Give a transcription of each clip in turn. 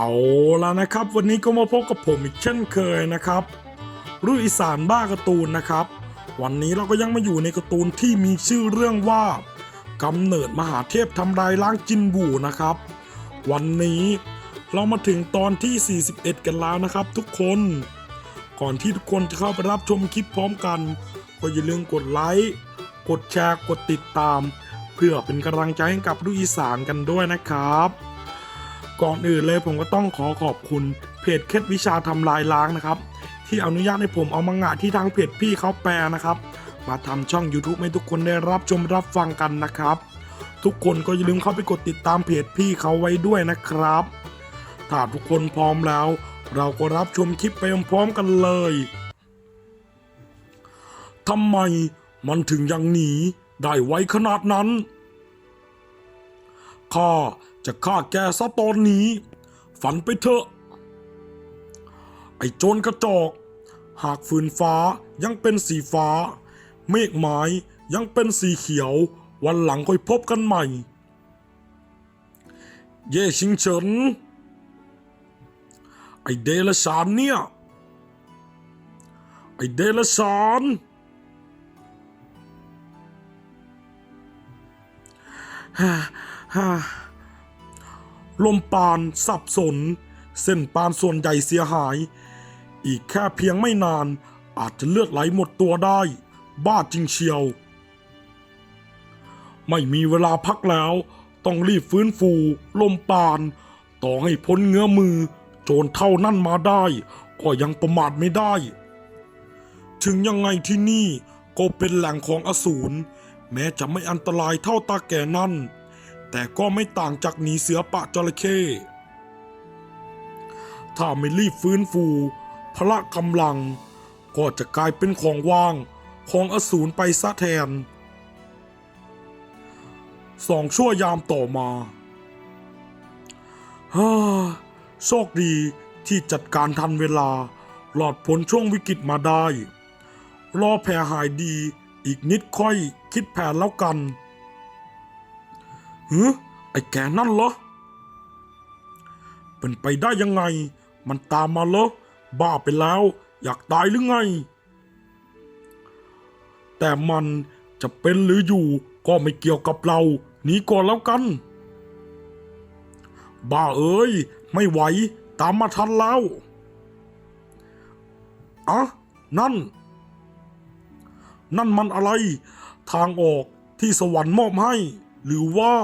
เอาละนะครับ วันนี้ก็มาพบกับผมอีกเช่นเคยนะครับรุ่นอีสานบ้าการ์ตูนนะครับ วันนี้เราก็ยังมาอยู่ในการ์ตูนที่มีชื่อเรื่องว่ากำเนิดมหาเทพทำลายล้างจินบูนะครับ วันนี้เรามาถึงตอนที่ 41 กันแล้วนะครับ ทุกคน ก่อนที่ทุกคนจะเข้าไปรับชมคลิปพร้อมกัน ก็อย่าลืมกดไลค์กดแชร์กดติดตาม เพื่อเป็นกำลังใจให้กับลูกอีสานกันด้วยนะครับ ก่อนอื่นเลยผมก็ต้องขอขอบคุณเพจเคล็ดวิชาทำลายล้างนะครับ ที่อนุญาตให้ผมเอามังงะที่ทางเพจพี่เขาแปลนะครับ มาทำช่อง YouTube ให้ทุกคนได้รับชมรับฟังกันนะครับ ทุกคนก็อย่าลืมเข้าไปกดติดตามเพจพี่เขาไว้ด้วยนะครับ ถ้าทุกคนพร้อมแล้ว เราก็รับชมคลิปไปพร้อมๆกันเลยทำไมมันถึงยังหนีได้ไวขนาดนั้นข้า จะฆ่าแกซะตอนนี้ ฝันไปเถอะ ไอ้โจรกระจอก หากฟืนฟ้ายังเป็นสีฟ้า เมฆไม้ยังเป็นสีเขียว วันหลังค่อยพบกันใหม่ เย่ชิงเฉิน ไอเดลฉานเนี่ย ไอเดลฉานฮ่าฮ่า ลมปานสับสน เส้นปานส่วนใหญ่เสียหาย อีกแค่เพียงไม่นานอาจจะเลือดไหลหมดตัวได้ บ้าจริงเชียว ไม่มีเวลาพักแล้ว ต้องรีบฟื้นฟู ลมปาน ต่อให้พ้นเงื้อมือ โจรเท่านั้นมาได้ ก็ยังประมาทไม่ได้ ถึงยังไงที่นี่ก็เป็นแหล่งของอสูร แม้จะไม่อันตรายเท่าตาแก่นั่น แต่ก็ไม่ต่างจากหนีเสือปะจระเข้ถ้าไม่รีบฟื้นฟู พละกำลัง ก็จะกลายเป็นของว่างของอสูรไปซะแทนสองชั่วยามต่อมาฮ่าโชคดีที่จัดการทันเวลา หลอดพ้นช่วงวิกฤตมาได้ รอแผลหายดีอีกนิดค่อยคิดแผนแล้วกัน ฮ้ไอ้แกนั่นเหรอ เป็นไปได้ยังไง มันตามมาเหรอ บ้าไปแล้ว อยากตายหรือไง แต่มันจะเป็นหรืออยู่ก็ไม่เกี่ยวกับเราหนีก่อนแล้วกัน บ้าเอ้ย ไม่ไหว ตามมาทันแล้วอะนั่น นั่นมันอะไร ทางออกที่สวรรค์มอบให้ หรือว่า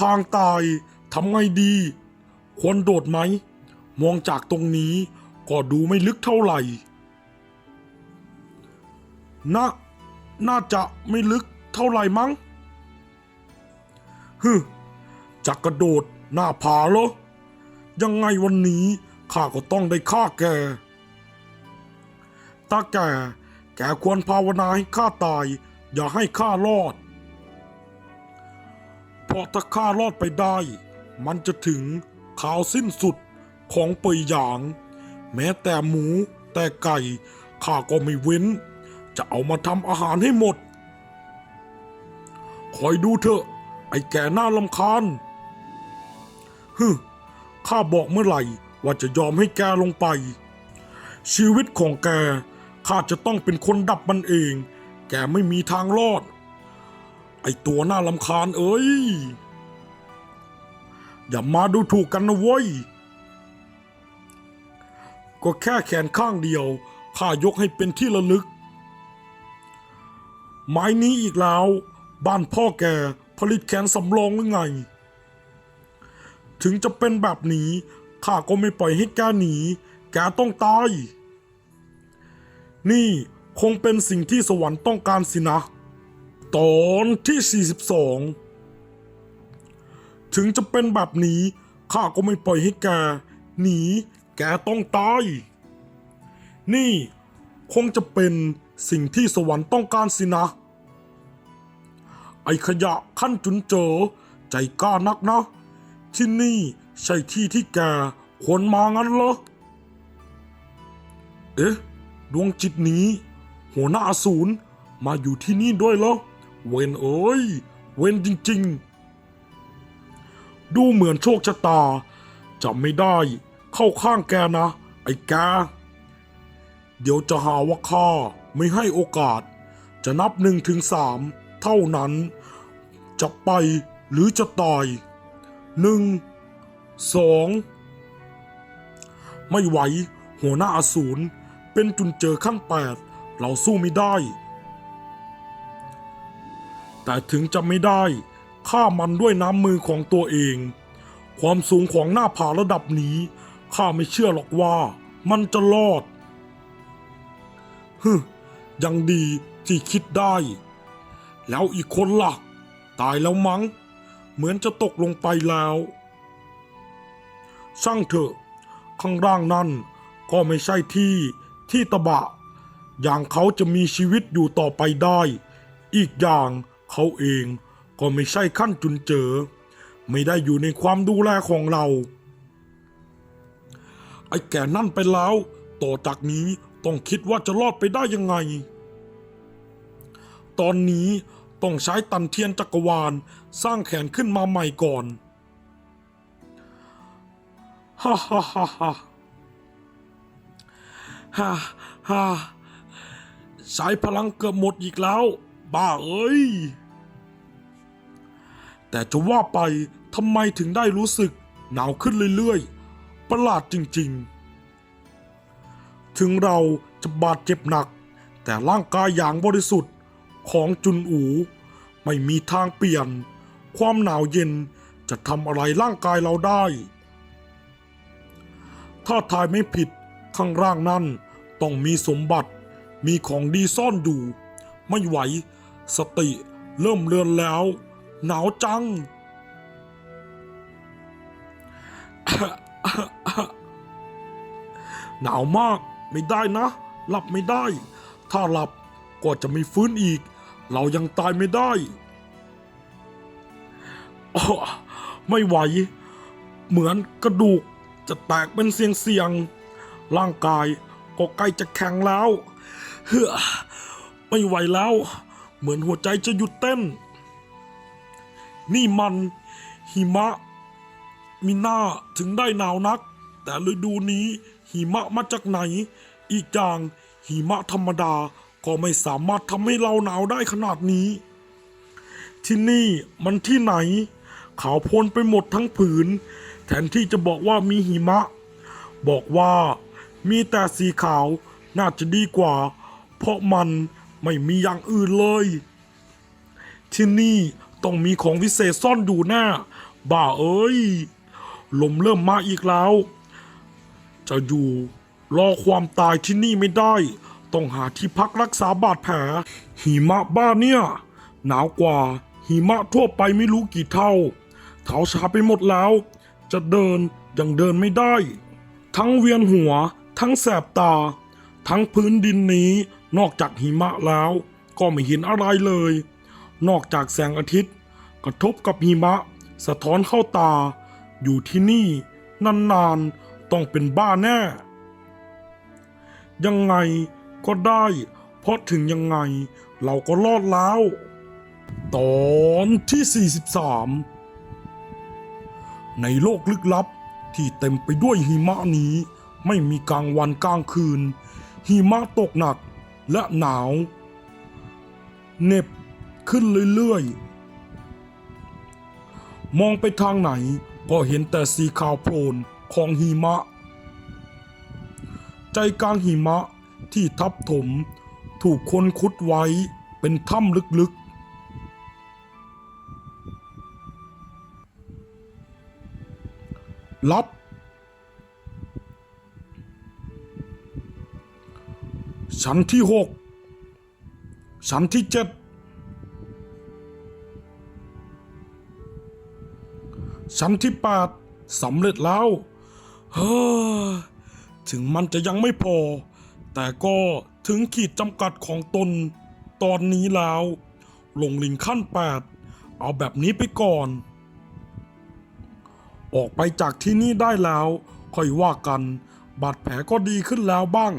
ทางตายทำไงดี ควรโดดไหม มองจากตรงนี้ก็ดูไม่ลึกเท่าไหร่ น่า น่าจะไม่ลึกเท่าไหร่มั้งฮึจะกระโดดหน้าผาเหรอ ยังไงวันนี้ข้าก็ต้องได้ฆ่าแกตาแก แกควรภาวนาให้ข้าตาย อย่าให้ข้ารอด เพราะถ้าข้ารอดไปได้ มันจะถึงข่าวสิ้นสุดของเปยหยาง แม้แต่หมูแต่ไก่ข้าก็ไม่เว้น จะเอามาทำอาหารให้หมด คอยดูเถอะ ไอ้แก่หน้าลำคาญฮึข้าบอกเมื่อไหร่ว่าจะยอมให้แกลงไป ชีวิตของแกข้าจะต้องเป็นคนดับมันเอง แกไม่มีทางรอด ไอตัวหน้าลำคาญเอ้ย อย่ามาดูถูกกันนะเว้ย ก็แค่แขนข้างเดียวข้ายกให้เป็นที่ระลึก ไม้นี้อีกแล้ว บ้านพ่อแกผลิตแขนสำรองหรือไง ถึงจะเป็นแบบนี้ข้าก็ไม่ปล่อยให้แกหนี แกต้องตาย นี่ คงเป็นสิ่งที่สวรรค์ต้องการสินะ ตอนที่ 42 ถึงจะเป็นแบบนี้ข้าก็ไม่ปล่อยให้แก หนี แกต้องตาย นี่คงจะเป็นสิ่งที่สวรรค์ต้องการสินะ ไอขยะขั้นจุนเจอ ใจกล้านักนะ ที่นี่ใช่ที่ที่แกควรมางั้นเหรอ เอ๊ะ ดวงจิตนี้ หัวหน้าอสูรมาอยู่ที่นี่ด้วยเหรอ เวนเอ้ย เวนจริงๆ ดูเหมือนโชคชะตา จะไม่ได้เข้าข้างแกนะ ไอ้แก เดี๋ยวจะหาว่าข้าไม่ให้โอกาส จะนับหนึ่งถึงสามเท่านั้น จะไปหรือจะตายหนึ่งสองไม่ไหวหัวหน้าอสูรเป็นจุนเจอขั้นแปด เราสู้ไม่ได้ แต่ถึงจะไม่ได้ฆ่ามันด้วยน้ำมือของตัวเอง ความสูงของหน้าผาระดับนี้ข้าไม่เชื่อหรอกว่ามันจะรอดฮึยังดีที่คิดได้ แล้วอีกคนล่ะ ตายแล้วมั้ง เหมือนจะตกลงไปแล้ว ช่างเถอะ ข้างล่างนั่นก็ไม่ใช่ที่ที่ตะบะ อย่างเขาจะมีชีวิตอยู่ต่อไปได้ อีกอย่างเขาเองก็ไม่ใช่ขั้นจุนเจอ ไม่ได้อยู่ในความดูแลของเรา ไอ้แก่นั่นไปแล้ว ต่อจากนี้ต้องคิดว่าจะรอดไปได้ยังไง ตอนนี้ต้องใช้ตันเทียนจักรวาลสร้างแขนขึ้นมาใหม่ก่อนฮ่าฮ่าฮ่าฮ่าฮ่าฮ่า ใช้พลังเกือบหมดอีกแล้ว บ้าเอ้ย แต่จะว่าไปทำไมถึงได้รู้สึกหนาวขึ้นเรื่อยๆ ประหลาดจริงๆ ถึงเราจะบาดเจ็บหนัก แต่ร่างกายอย่างบริสุทธิ์ของจุนอู ไม่มีทางเปลี่ยน ความหนาวเย็นจะทำอะไรร่างกายเราได้ ถ้าทายไม่ผิดข้างล่างนั้นต้องมีสมบัติ มีของดีซ่อนอยู่ ไม่ไหว สติเริ่มเลือนแล้ว หนาวจัง หนาวมากไม่ได้นะ หลับไม่ได้ ถ้าหลับก็จะไม่ฟื้นอีก เรายังตายไม่ได้ไม่ไหว เหมือนกระดูกจะแตกเป็นเสียงเสียง ร่างกายก็ใกล้จะแข็งแล้ว เฮ้อไม่ไหวแล้ว เหมือนหัวใจจะหยุดเต้น นี่มันหิมะ มีหน้าถึงได้หนาวนัก แต่ฤดูนี้หิมะมาจากไหน อีกอย่างหิมะธรรมดาก็ไม่สามารถทำให้เราหนาวได้ขนาดนี้ ที่นี่มันที่ไหน ขาวโพลนไปหมดทั้งผืน แทนที่จะบอกว่ามีหิมะ บอกว่ามีแต่สีขาว น่าจะดีกว่า เพราะมันไม่มีอย่างอื่นเลย ที่นี่ต้องมีของวิเศษซ่อนอยู่แน่บ้าเอ้ย ลมเริ่มมาอีกแล้ว จะอยู่รอความตายที่นี่ไม่ได้ ต้องหาที่พักรักษาบาดแผล หิมะบ้านเนี่ย หนาวกว่า หิมะทั่วไปไม่รู้กี่เท่า เท้าชาไปหมดแล้ว จะเดินยังเดินไม่ได้ ทั้งเวียนหัว ทั้งแสบตา ทั้งพื้นดินนี้นอกจากหิมะแล้ว ก็ไม่เห็นอะไรเลย นอกจากแสงอาทิตย์ กระทบกับหิมะ สะท้อนเข้าตา อยู่ที่นี่ นานๆ ต้องเป็นบ้าแน่ ยังไงก็ได้ เพราะถึงยังไง เราก็รอดแล้ว ตอนที่ 43 ในโลกลึกลับที่เต็มไปด้วยหิมะนี้ ไม่มีกลางวันกลางคืน หิมะตกหนักและหนาวเหน็บขึ้นเรื่อยๆ มองไปทางไหนก็เห็นแต่สีขาวโพลนของหิมะ ใจกลางหิมะที่ทับถมถูกคนคุดไว้เป็นถ้ำลึกๆ ลับ ชั้นที่หกชั้นที่เจ็ดชั้นที่แปดสำเร็จแล้วเฮ้อถึงมันจะยังไม่พอ แต่ก็ถึงขีดจำกัดของตนตอนนี้แล้ว ลงลิงขั้นแปดเอาแบบนี้ไปก่อน ออกไปจากที่นี่ได้แล้ว ค่อยว่ากัน บาดแผลก็ดีขึ้นแล้วบ้าง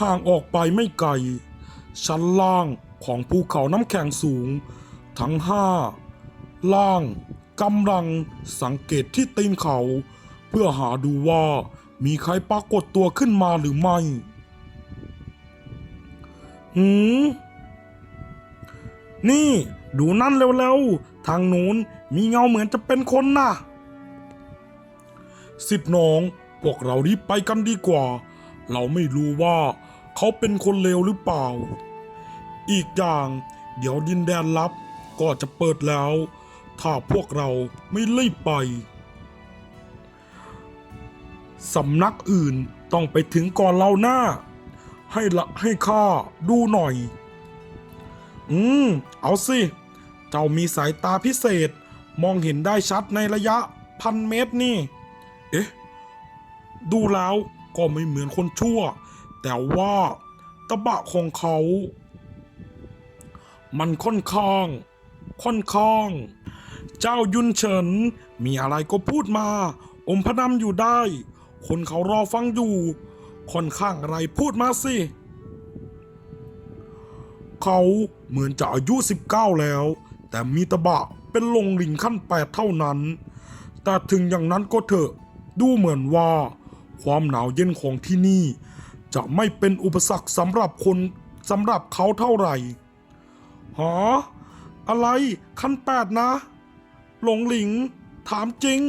ห่างออกไปไม่ไกล ชั้นล่างของภูเขาน้ำแข็งสูง ทั้งห้าล่างกำลังสังเกตที่ตีนเขา เพื่อหาดูว่ามีใครปรากฏตัวขึ้นมาหรือไม่ หืม นี่ดูนั่นเร็วๆ ทางนู้นมีเงาเหมือนจะเป็นคนนะสิทธิ์น้อง พวกเรารีบไปกันดีกว่า เราไม่รู้ว่าเขาเป็นคนเลวหรือเปล่า อีกอย่างเดี๋ยวดินแดนลับก็จะเปิดแล้ว ถ้าพวกเราไม่รีบไป สำนักอื่นต้องไปถึงก่อนเราหน้า ให้ละให้ข้าดูหน่อย อืม เอาสิ เจ้ามีสายตาพิเศษมองเห็นได้ชัดในระยะพันเมตรนี่ เอ๊ะ ดูแล้ว ก็ไม่เหมือนคนชั่ว แต่ว่าตะบะของเขา มันค่อนข้าง ค่อนข้าง เจ้ายุนเฉิน มีอะไรก็พูดมา อมพระนำอยู่ได้ คนเขารอฟังอยู่ ค่อนข้างอะไรพูดมาสิ เขาเหมือนจะอายุ 19 แล้ว แต่มีตะบะเป็นลงลิงขั้นแปดเท่านั้น แต่ถึงอย่างนั้นก็เถอะ ดูเหมือนว่า ความหนาวเย็นของที่นี่ จะไม่เป็นอุปสรรคสำหรับคนสำหรับเขาเท่าไหร่หออะไรขั้นแปดนะ หลงหลิง ถามจริง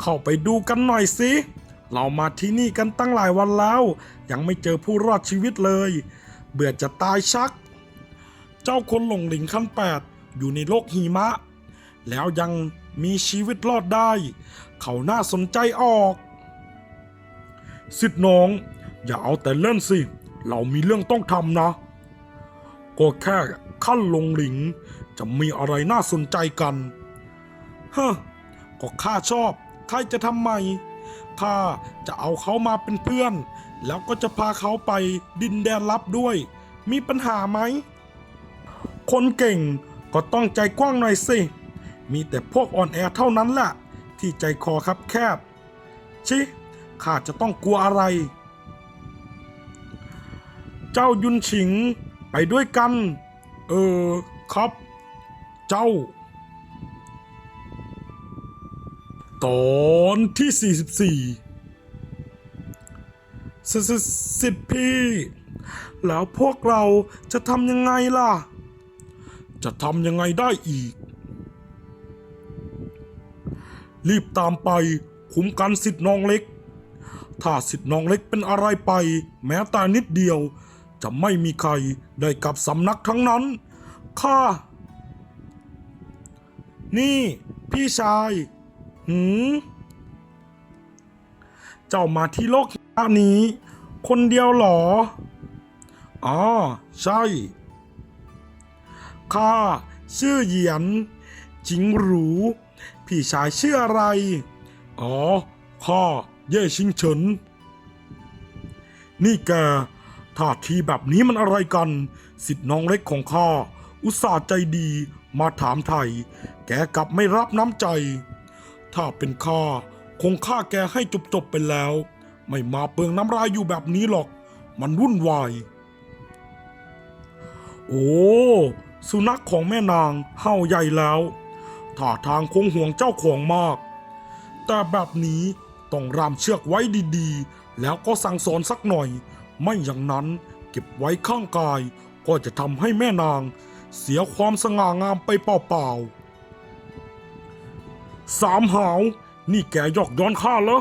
เข้าไปดูกันหน่อยสิ เรามาที่นี่กันตั้งหลายวันแล้ว ยังไม่เจอผู้รอดชีวิตเลย เบื่อจะตายชัก เจ้าคนหลงหลิงขั้นแปดอยู่ในโลกหิมะ แล้วยังมีชีวิตรอดได้ เขาน่าสนใจออก สิทธิ์น้อง อย่าเอาแต่เล่นสิ เรามีเรื่องต้องทำนะ ก็แค่ขั้นลงหลิง จะมีอะไรน่าสนใจกันฮะก็ข้าชอบ ใครจะทำไม ข้าจะเอาเขามาเป็นเพื่อน แล้วก็จะพาเขาไปดินแดนลับด้วย มีปัญหาไหม คนเก่งก็ต้องใจกว้างหน่อยสิ มีแต่พวกอ่อนแอเท่านั้นแหละ ที่ใจคอครับแคบ ชิข้าจะต้องกลัวอะไร เจ้ายุนฉิงไปด้วยกัน เออครับ เจ้า ตอนที่ 44สสสิทธิ์พี่ แล้วพวกเราจะทำยังไงล่ะ จะทำยังไงได้อีก รีบตามไปคุ้มกันสิทธิ์น้องเล็ก ถ้าสิทธิ์น้องเล็กเป็นอะไรไป แม้แต่นิดเดียว จะไม่มีใครได้กลับสำนักทั้งนั้น ข้า นี่ พี่ชาย หืม เจ้ามาที่โลกหนี้ คนเดียวหรอ อ๋อ ใช่ ข้า ชื่อเหยียน จิงหรูพี่ชายชื่ออะไร อ๋อข้าเย่ชิงเฉิน นี่แกท่าทีแบบนี้มันอะไรกัน สิทธิ์น้องเล็กของข้า อุตส่าห์ใจดีมาถามไทย แกกลับไม่รับน้ำใจ ถ้าเป็นข้า คงฆ่าแกให้จบๆไปแล้ว ไม่มาเปลืองน้ำลายอยู่แบบนี้หรอก มันวุ่นวาย โอ้ สุนัขของแม่นางเห่าใหญ่แล้ว ท่าทางคงห่วงเจ้าของมาก แต่แบบนี้ต้องรามเชือกไว้ดีๆ แล้วก็สั่งสอนสักหน่อย ไม่อย่างนั้นเก็บไว้ข้างกาย ก็จะทำให้แม่นาง เสียความสง่างามไปเปล่าๆสามหาว นี่แกยอกย้อนข้าเหรอ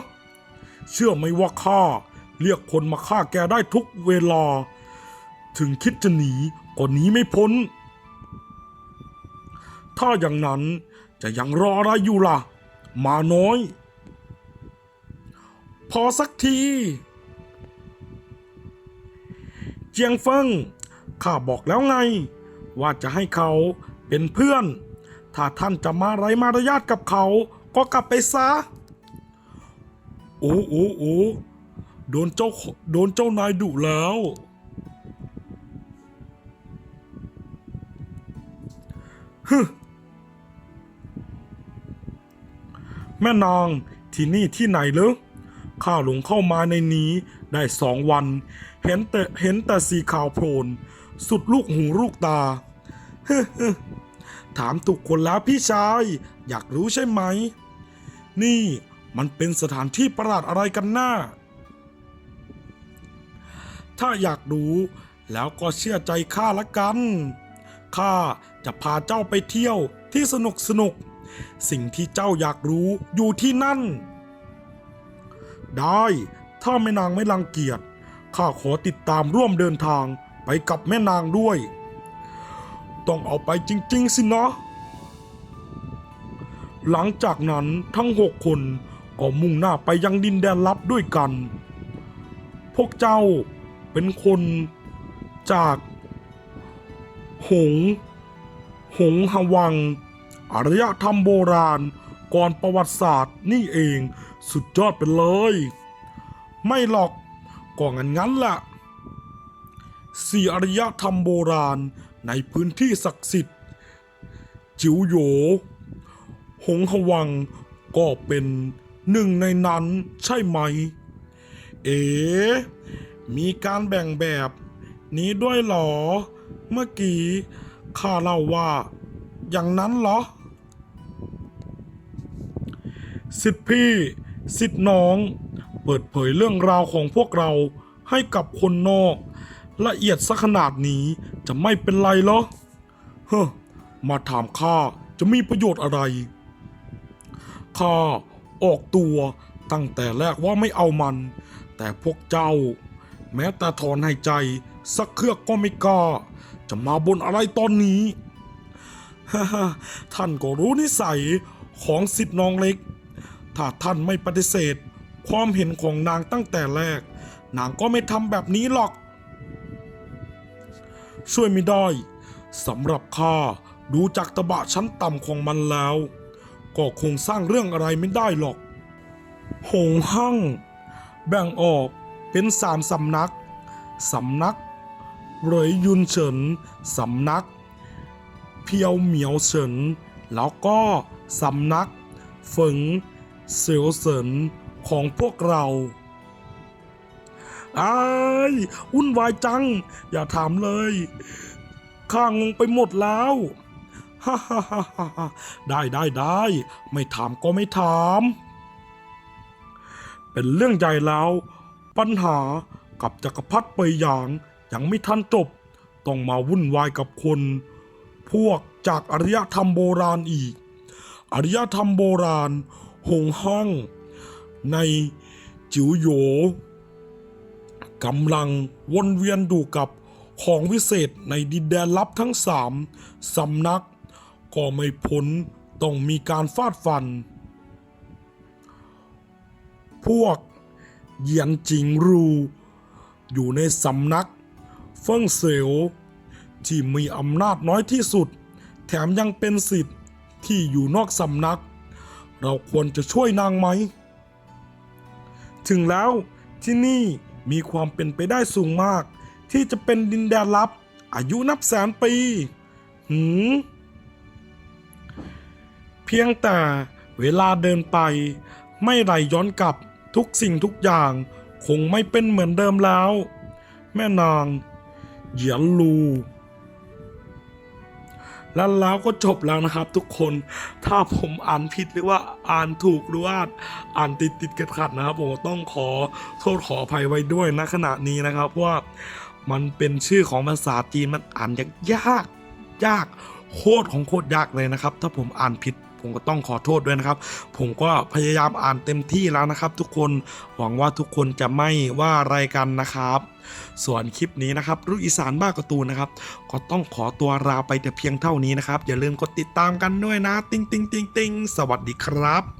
เชื่อไหมว่าข้าเรียกคนมาฆ่าแกได้ทุกเวลา ถึงคิดจะหนีก็หนีไม่พ้น ถ้าอย่างนั้น จะยังรออะไรอยู่ล่ะ มาน้อย พอสักที เจียงเฟิงข้าบอกแล้วไง ว่าจะให้เขาเป็นเพื่อน ถ้าท่านจะมาไรมารยาทกับเขา ก็กลับไปซะโอ้โอ้โอ้โดนเจ้าโดนเจ้านายดุแล้ว ฮึ แม่นางที่นี่ที่ไหนเหรอข้าหลงเข้ามาในนี้ได้สองวัน เห็นแต่เห็นแต่สีขาวโพลน สุดลูกหูลูกตา ถามถูกคนแล้วพี่ชาย อยากรู้ใช่ไหม นี่มันเป็นสถานที่ประหลาดอะไรกันหน้า ถ้าอยากรู้แล้วก็เชื่อใจข้าละกัน ข้าจะพาเจ้าไปเที่ยวที่สนุกสนุก สิ่งที่เจ้าอยากรู้อยู่ที่นั่น ได้ ถ้าแม่นางไม่รังเกียจ ข้าขอติดตามร่วมเดินทางไปกับแม่นางด้วย ต้องเอาไปจริง ๆ สินะ หลังจากนั้นทั้งหกคนก็มุ่งหน้าไปยังดินแดนลับด้วยกัน พวกเจ้าเป็นคนจาก หง หงหวัง อารยธรรมโบราณ ก่อนประวัติศาสตร์นี่เองสุดยอดไปเลย ไม่หรอกก็งั้นงั้นๆแหละสี่อารยธรรมโบราณในพื้นที่ศักดิ์สิทธิ์ จิ๋วโหยหงหวังก็เป็นหนึ่งในนั้นใช่ไหม เอ๋มีการแบ่งแบบนี้ด้วยหรอ เมื่อกี้ข้าเล่าว่าอย่างนั้นเหรอ สิทธิพี่ สิทธิน้อง เปิดเผยเรื่องราวของพวกเราให้กับคนนอก ละเอียดสักขนาดนี้จะไม่เป็นไรเหรอ เฮ้อ มาถามข้าจะมีประโยชน์อะไร ข้าออกตัวตั้งแต่แรกว่าไม่เอามัน แต่พวกเจ้า แม้แต่ถอนหายใจ สักเครือกก็ไม่กล้า จะมาบนอะไรตอนนี้ ท่านก็รู้นิสัยของสิทธิ์น้องเล็ก ถ้าท่านไม่ปฏิเสธ ความเห็นของนางตั้งแต่แรก นางก็ไม่ทำแบบนี้หรอก ช่วยไม่ได้สำหรับข้าดูจากตะบะชั้นต่ำของมันแล้ว ก็คงสร้างเรื่องอะไรไม่ได้หรอก หงหั่ง แบ่งออกเป็นสามสำนัก สำนักเหรยยุนเฉิน สำนัก เพียวเหมียวเฉิน แล้วก็สำนักเฟิง เสียวเฉินของพวกเราไอ้ายวุ่นวายจัง อย่าถามเลย ข้างงไปหมดแล้วฮ่าฮ่าฮ่าฮ่าได้ได้ได้ ไม่ถามก็ไม่ถาม เป็นเรื่องใหญ่แล้ว ปัญหากับจักรพรรดิเปอยหยางยังไม่ทันจบ ต้องมาวุ่นวายกับคน พวกจากอารยธรรมโบราณอีกอารยธรรมโบราณ หงห้างในจิ๋วโหยกำลังวนเวียนดูกับของวิเศษในดินแดนลับทั้งสามสำนัก ก็ไม่พ้นต้องมีการฟาดฟัน พวกเหยียนจิงรู อยู่ในสำนักเฟิ่งเสวที่มีอำนาจน้อยที่สุด แถมยังเป็นสิทธิ์ที่อยู่นอกสำนัก เราควรจะช่วยนางไหม ถึงแล้วที่นี่มีความเป็นไปได้สูงมาก ที่จะเป็นดินแดนลับ อายุนับแสนปี หืม เพียงแต่เวลาเดินไป ไม่ไหลย้อนกลับทุกสิ่งทุกอย่าง คงไม่เป็นเหมือนเดิมแล้ว แม่นางเหยียนลู แล้วเราก็จบแล้วนะครับ ทุกคนถ้าผมอ่านผิดหรือว่าอ่านถูกหรือว่าอ่านติดติดขัดขัดๆนะครับผมต้องขอโทษขออภัยไว้ด้วยณขณะนี้นะครับเพราะว่ามันเป็นชื่อของภาษาจีนมันอ่านยากยากยากโคตรของโคตรยากเลยนะครับ ถ้าผมอ่านผิด ผมก็ต้องขอโทษด้วยนะครับ ผมก็พยายามอ่านเต็มที่แล้วนะครับ ทุกคนหวังว่าทุกคนจะไม่ว่าอะไรกันนะครับ ส่วนคลิปนี้นะครับรู้อีสานบ้ากระตูนนะครับ ก็ต้องขอตัวลาไปแต่เพียงเท่านี้นะครับ อย่าลืมกดติดตามกันด้วยนะ ติ๊งติ๊งติ๊งติ๊งสวัสดีครับ